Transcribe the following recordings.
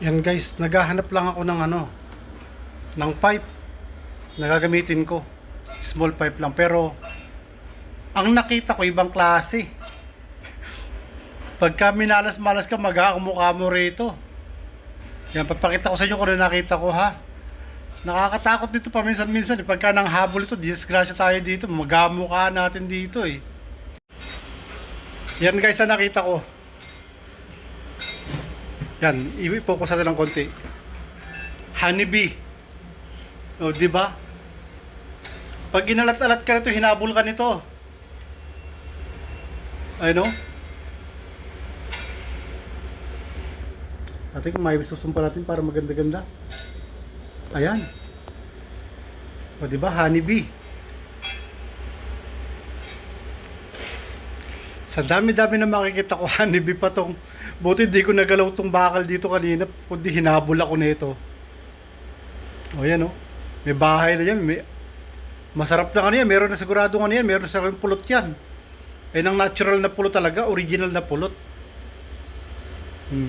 Yan guys, naghahanap lang ako ng ano, ng pipe na gagamitin ko. Small pipe lang, pero ang nakita ko ibang klase. Pagka minalas-malas ka, magha ang mukha mo rito. Yan, papakita ko sa inyo kung ano nakita ko ha. Nakakatakot dito paminsan-minsan. Eh. Pagka nang habol ito, disgrasya tayo dito. Magamukha natin dito eh. Yan guys, ang nakita ko. Yan, i-focus natin ng konti. Honeybee. O, di ba? Pag inalat-alat ka nito, hinabol ka nito. Ayun o. Ate, kung may susumpa natin para maganda-ganda. Ayan. O, di ba? Honeybee. Sa dami-dami na makikita ko, honeybee pa tong Buti di ko nagalaw tong bakal dito kanina, kundi hinabol ako nito. O yan o. May bahay na yan. May... Masarap na kanina. Meron na sigurado nga yan. Meron sa akin pulot yan. Eh, ng natural na pulot talaga. Original na pulot. Hmm.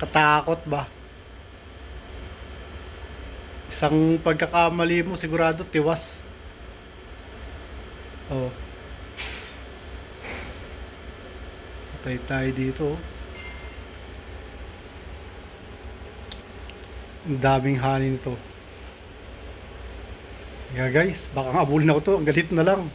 Katakot ba? Isang pagkakamali mo, sigurado tiwas. Oh. Patay tayo dito. Ang daming hanin nito. Yeah guys, baka nga abulin ako to. Ang galit na lang.